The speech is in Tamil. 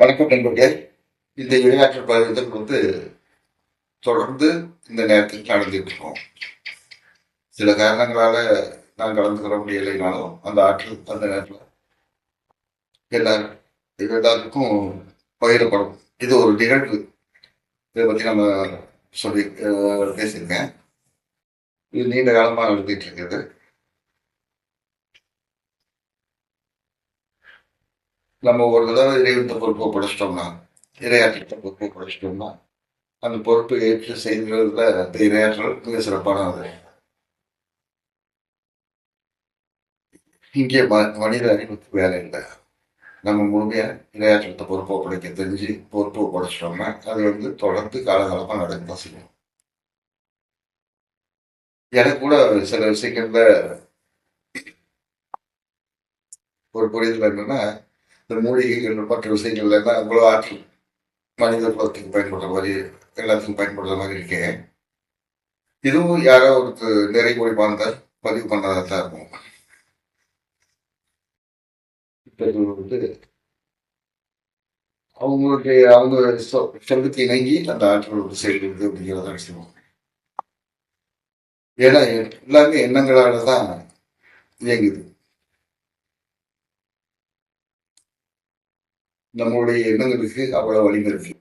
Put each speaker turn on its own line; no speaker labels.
வணக்கம் நண்பர்களே. இந்த இரையாற்றல் பகிர்தல் வந்து தொடர்ந்து இந்த நேரத்தில் நடந்துட்டு இருக்கோம் சில காரணங்களால நான் கலந்துக்கிற முடியலைனாலும் அந்த ஆற்றல் அந்த நேரத்தில் எல்லா இது எல்லாருக்கும் பகிரப்படும். இது ஒரு நிகழ்வு. இதை பற்றி நம்ம சொல்லி பேசியிருக்கேன். இது நீண்ட காலமாக நடந்துகிட்டு இருக்குது நம்ம ஒரு தடவை இறைவன் பொறுப்பை படிச்சிட்டோம்னா இரையாற்றத்தை பொறுப்பை படிச்சிட்டோம்னா அந்த பொறுப்பை ஏற்று செய்கிறதுல அந்த இரையாற்றல் மிக சிறப்பானது இங்கே ம- மனித அறிவுக்கு வேலை இல்லை. நம்ம முழுமையாக இரையாற்றத்தை பொறுப்பை படைக்க தெரிஞ்சு பொறுப்பை படைச்சிட்டோம்னா அது வந்து தொடர்ந்து காலகாலமாக நடக்க தான் செய்யும். எனக்கு கூட சில விஷயங்கள்ல ஒரு புரிதல் என்னன்னா இந்த மூலிகைகள் மற்ற விஷயங்கள்ல எல்லாம் இவ்வளோ ஆற்றல். மனித குலத்துக்கு பயன்படுற மாதிரி எல்லாத்துக்கும் பயன்படுற மாதிரி இருக்கேன் இதுவும் யாரோ நிறை கூடி வாழ்ந்த பதிவு பண்ணதாக தான் இருக்கும் வந்து அவங்களுடைய அவங்க சொ- இணங்கி அந்த ஆற்றல் ஒரு செயல்படுது அப்படிங்கிறத விஷயம் ஏன்னா எல்லாமே எண்ணங்களால தான் இயங்குது. நம்மளுடைய எண்ணங்களுக்கு அவ்வளவு வலிமை இருக்கு